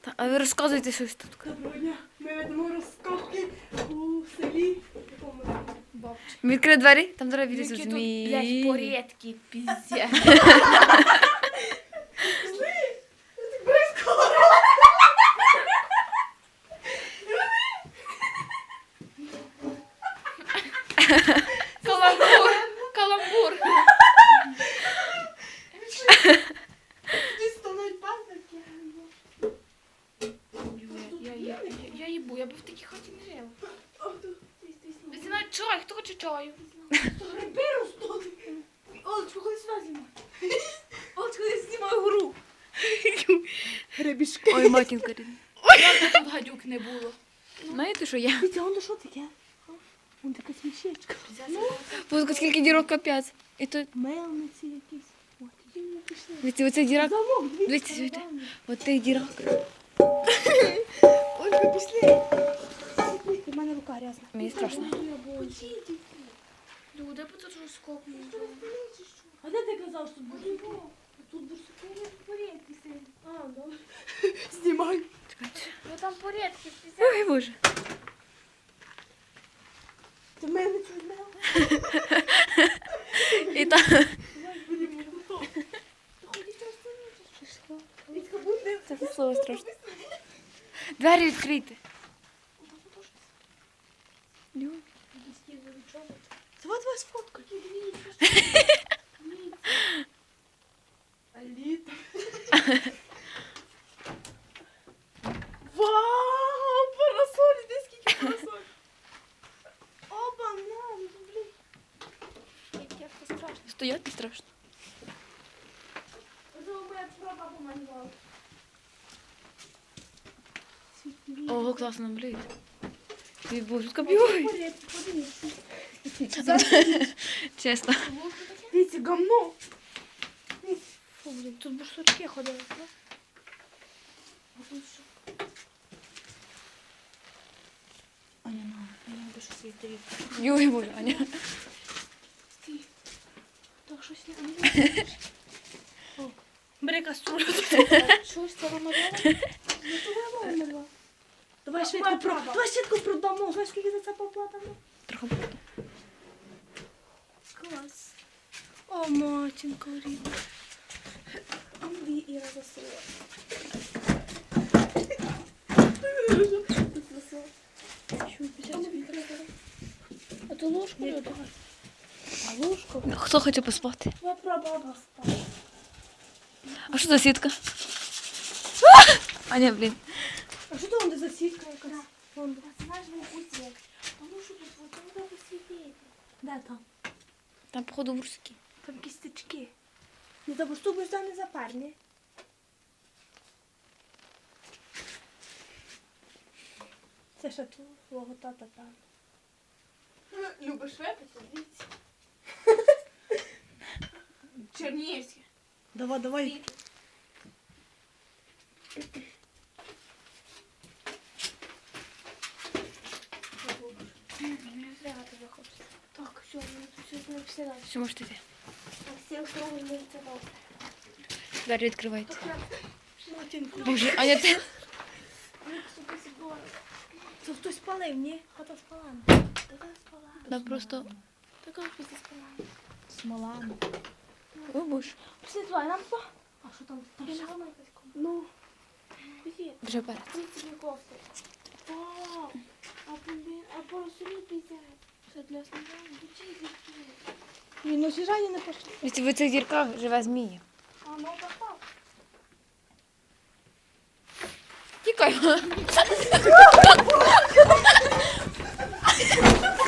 Та, а ви розказуєте щось тут. Доброго дня. Ми ведемо розкопки у селі. Відкрий двері, там зараз відео Які тут, змії. блядь, порідки, піздя. Я би в такій хаті не стій. Ви знаєте чай, хто хоче чаю? Гриби ростуть. Олечко, ходи сюди знімай. Олечко, я знімаю гру. Гребішки. Ой, матінка рідна. Як тут гадюк не було? Знаєте, що я? Дивіться, воно що таке? Вон така смішечка. Бо скільки дірок капець. І тут, Мелниці якісь. Дивіться, оцей дірок. Замок, Дивіться дивіться. От тих дірок. Пішли. У мене рука грязна. Мені страшно. Люди, бо тут розкопну. А де ти казав, що тут буде? Тут бурсукові порядки сидять. А, добре. Знімай. Чекайте. Ви там порідки, піздя. Ой, Боже. Ти мене цю. І там. Це слово страшно. Двері відкрийте. Ю. Це от вас фотка. Аліта. Вау, парасоль, де скільки парасоль. Оба, на, ну, блін. Як це страшно. Стояти страшно. Ого, класно, блядь. Ой, Боже, копіюй. Порядки, подивіться. Чесно. Дивіться, гамно. Фу, блін, тут бурсучки ходили. да? А тут що? Аня, на, мені би щось віддає. Ой, Боже, Аня. Так, щось не Бери каструлю. Щось це ромове? Ну. Давай швидко про... Давай швидко продамо. Знаєш, скільки за це поплатимо? Трохи. Клас. О, матінка рідна. Андрій Іра засила. А то ложку не. А ложку? Хто хоче поспати? Я прабаба спала. А що за сітка? А що там знаєш, ви пустять. А ну що тут, вот треба посвітити. Де там? Там, походу, бурські. Там кістечки. Не за борсту будеш не за парні. Це ще твого тата там. Любиш випити? Дивіться. Чернігівське. Давай, давай. Не зря. Так, все, ми тут щось не. Що можете йти? Всі острови не це. Двері відкривайте. Матінку. Боже, Аня, ти... Це хтось спалив, ні? Хата спала. Така спала. Да просто... Така пізня спала. Смола. О, Боже. Пішли туди, нам туди. А що там? Там ще? не якась кому. Ну. Куди? Вже перед. Дивіться, мені кофти. Вау! А блін, а поросолі піздять. Це для сніданку. Чи? Він ну сіжання не пошли. В цих дірках живе змія. А ну так. Тікай.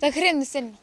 Так грим не сильно.